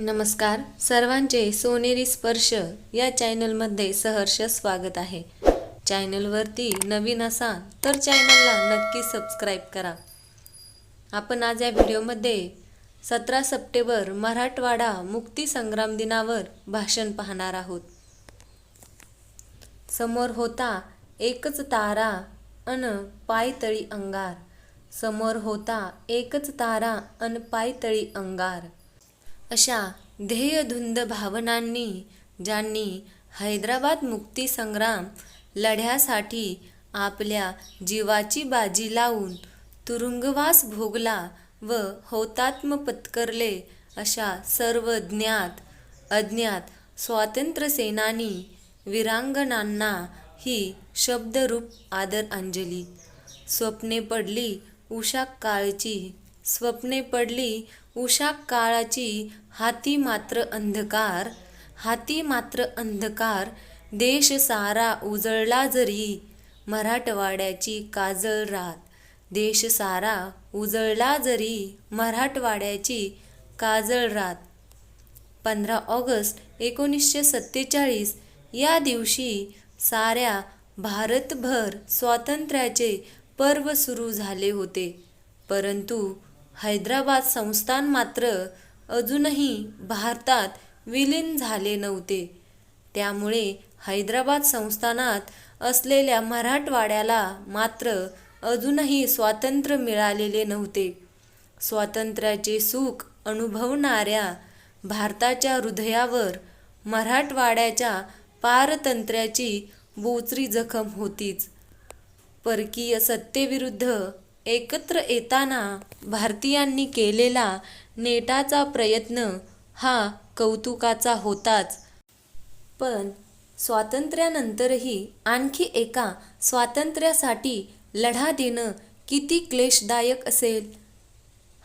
नमस्कार. सर्वांचे सोनेरी स्पर्श या चॅनलमध्ये सहर्ष स्वागत आहे. चॅनलवरती नवीन असाल तर चॅनलला नक्की सबस्क्राईब करा. आपण आज या व्हिडिओमध्ये सतरा सप्टेंबर मराठवाडा मुक्ती संग्राम दिनावर भाषण पाहणार आहोत. समोर होता एकच तारा अन पायतळी अंगार. समोर होता एकच तारा अन पायतळी अंगार. अशा ध्येयधुंद भावनांनी ज्यांनी हैदराबाद मुक्ती संग्राम लढ्यासाठी आपल्या जीवाची बाजी लावून तुरुंगवास भोगला व हौतात्म पत्करले अशा सर्व ज्ञात अज्ञात स्वातंत्र्यसेनानी वीरांगणांना ही शब्दरूप आदर अंजली. स्वप्ने पडली उषा काळची स्वप्ने पडली उषा काळाची हाती मात्र अंधकार हाती मात्र अंधकार देश सारा उजळला जरी मराठवाड्याची काजळ रात देश सारा उजळला जरी मराठवाड्याची काजळ रात. पंधरा ऑगस्ट एकोणीसशे सत्तेचाळीस या दिवशी साऱ्या भारतभर स्वातंत्र्याचे पर्व सुरू झाले होते. परंतु हैदराबाद संस्थान मात्र अजूनही भारतात विलीन झाले नव्हते. त्यामुळे हैदराबाद संस्थानात असलेल्या मराठवाड्याला मात्र अजूनही स्वातंत्र्य मिळालेले नव्हते. स्वातंत्र्याचे सुख अनुभवणाऱ्या भारताच्या हृदयावर मराठवाड्याच्या पारतंत्र्याची बोचरी जखम होतीच. परकीय सत्तेविरुद्ध एकत्र येताना भारतीयांनी केलेला नेटाचा प्रयत्न हा कौतुकाचा होताच. पण स्वातंत्र्यानंतरही आणखी एका स्वातंत्र्यासाठी लढा देणं किती क्लेशदायक असेल?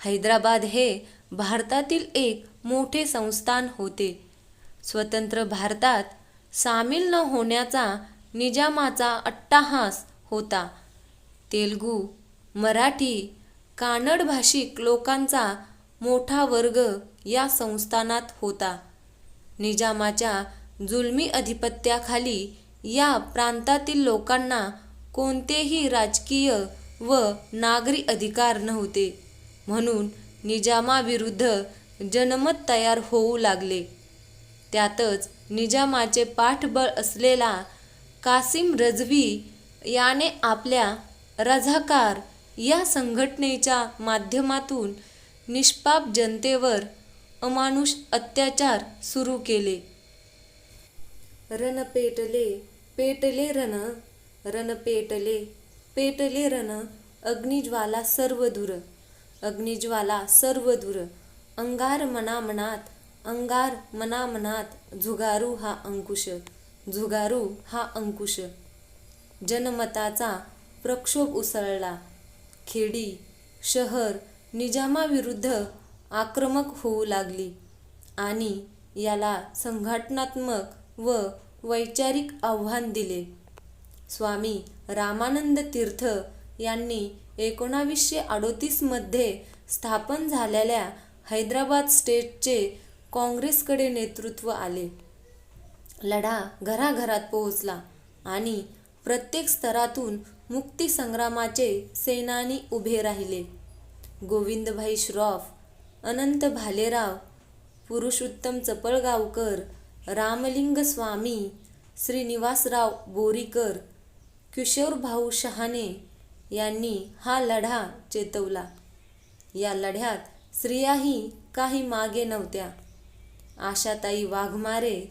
हैदराबाद हे भारतातील एक मोठे संस्थान होते. स्वतंत्र भारतात सामील न होण्याचा निजामाचा अट्टाहास होता. तेलगू मराठी कानड भाषिक लोकांचा मोठा वर्ग या संस्थानात होता. निजामाच्या जुलमी अधिपत्याखाली या प्रांतातील लोकांना कोणतेही राजकीय व नागरी अधिकार नव्हते. म्हणून निजामाविरुद्ध जनमत तयार होऊ लागले. त्यातच निजामाचे पाठबळ असलेला कासिम रजवी याने आपल्या रझाकार या संघटनेच्या माध्यमातून निष्पाप जनतेवर अमानुष अत्याचार सुरू केले. रण पेटले पेटले रण रण पेटले पेटले रण अग्निज्वाला सर्व दूर अग्निज्वाला सर्व दूर अंगार मनामनात अंगार मनामनात झुगारू हा अंकुश झुगारू हा अंकुश. जनमताचा प्रक्षोभ उसळला. खेडी शहर निजामाविरुद्ध आक्रमक होऊ लागली आणि याला संघटनात्मक व वैचारिक आव्हान दिले. स्वामी रामानंद तीर्थ यांनी एकोणावीसशे अडोतीसमध्ये स्थापन झालेल्या हैदराबाद स्टेटचे काँग्रेसकडे नेतृत्व आले. लढा घराघरात पोहोचला आणि प्रत्येक स्तरातून मुक्तीसंग्रामाचे सेनानी उभे राहिले. गोविंदभाई श्रॉफ अनंत भालेराव पुरुषोत्तम चपळगावकर रामलिंग स्वामी श्रीनिवासराव बोरीकर किशोरभाऊ शहाणे यांनी हा लढा चेतवला. या लढ्यात स्त्रियाही काही मागे नव्हत्या. आशाताई वाघमारे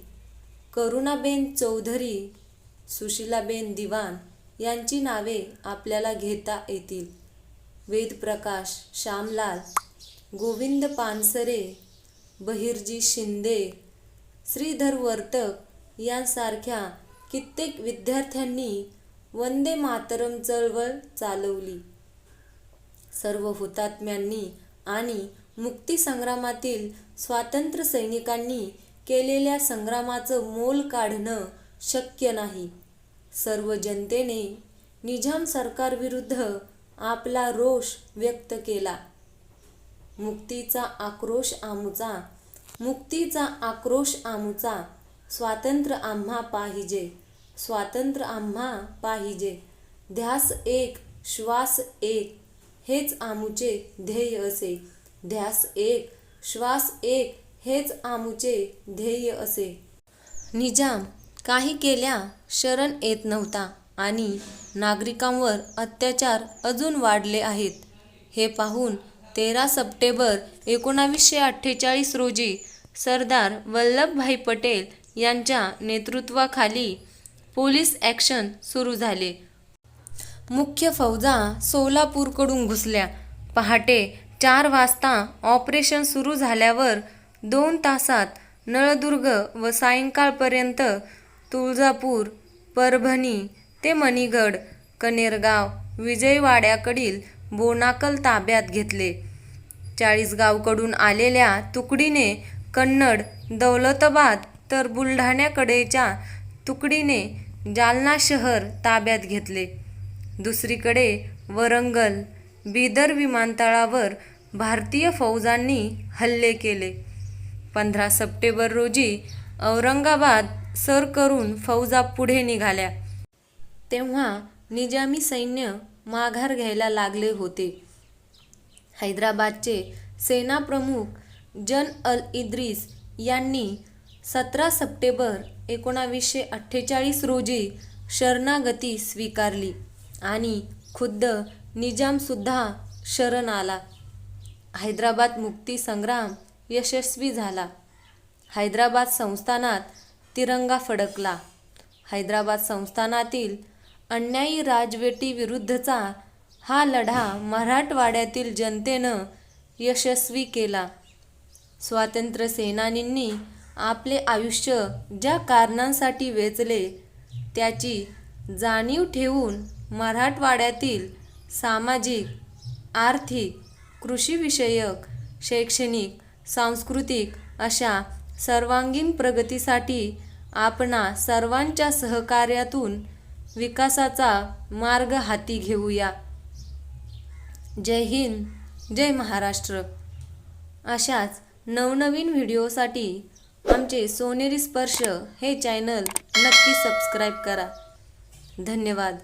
करुणाबेन चौधरी सुशीलाबेन दिवाण यांची नावे आपल्याला घेता येतील. वेदप्रकाश श्यामलाल गोविंद पानसरे बहिर्जी शिंदे श्रीधर वर्तक यांसारख्या कित्येक विद्यार्थ्यांनी वंदे मातरम चळवळ चालवली. सर्व हुतात्म्यांनी आणि मुक्तीसंग्रामातील स्वातंत्र्य सैनिकांनी केलेल्या संग्रामाचं मोल काढणं शक्य नाही. सर्व जनतेने निजाम सरकारविरुद्ध आपला रोष व्यक्त केला. मुक्तीचा आक्रोश आमचा मुक्तीचा आक्रोश आमचा स्वातंत्र्य आम्हा पाहिजे स्वातंत्र्य आम्हा पाहिजे ध्यास एक श्वास एक हेच आमुचे ध्येय असे. ध्यास एक श्वास एक हेच आमुचे ध्येय असे. निजाम काही केल्या शरण येत नव्हता आणि नागरिकांवर अत्याचार अजून वाढले आहेत. हे पाहून तेरा सप्टेंबर एकोणावीसशे अठ्ठेचाळीस रोजी सरदार वल्लभभाई पटेल यांच्या नेतृत्वाखाली पोलीस ॲक्शन सुरू झाले. मुख्य फौजा सोलापूरकडून घुसल्या. पहाटे चार वाजता ऑपरेशन सुरू झाल्यावर दोन तासात नळदुर्ग व सायंकाळपर्यंत तुळजापूर परभणी ते मणिगड कनेरगाव विजयवाड्याकडील बोनाकल ताब्यात घेतले. चाळीसगावकडून आलेल्या तुकडीने कन्नड दौलताबाद तर बुलढाण्याकडेच्या तुकडीने जालना शहर ताब्यात घेतले. दुसरीकडे वरंगल बिदर विमानतळावर भारतीय फौजांनी हल्ले केले. पंधरा सप्टेंबर रोजी औरंगाबाद सर करून फौजा पुढे निघाल्या. तेव्हा निजामी सैन्य माघार घ्यायला लागले होते. हैदराबादचे सेनाप्रमुख जन अल इद्रिस यांनी सतरा सप्टेंबर एकोणावीसशे अठ्ठेचाळीस रोजी शरणागती स्वीकारली आणि खुद्द निजामसुद्धा शरण आला. हैदराबाद मुक्ती संग्राम यशस्वी झाला. हैदराबाद संस्थानात तिरंगा फडकला. हैदराबाद संस्थानातील अन्यायी राजवटीविरुद्धचा हा लढा मराठवाड्यातील जनतेनं यशस्वी केला. स्वातंत्र्य सेनानींनी आपले आयुष्य ज्या कारणांसाठी वेचले त्याची जाणीव ठेवून मराठवाड्यातील सामाजिक आर्थिक कृषीविषयक शैक्षणिक सांस्कृतिक अशा सर्वांगीण प्रगतीसाठी आपणा सर्वांच्या सहकार्यातून विकासाचा मार्ग हाती घेऊया. जय हिंद जय महाराष्ट्र. अशाच नवनवीन व्हिडिओसाठी आमचे सोनेरी स्पर्श हे चॅनल नक्की सबस्क्राईब करा. धन्यवाद.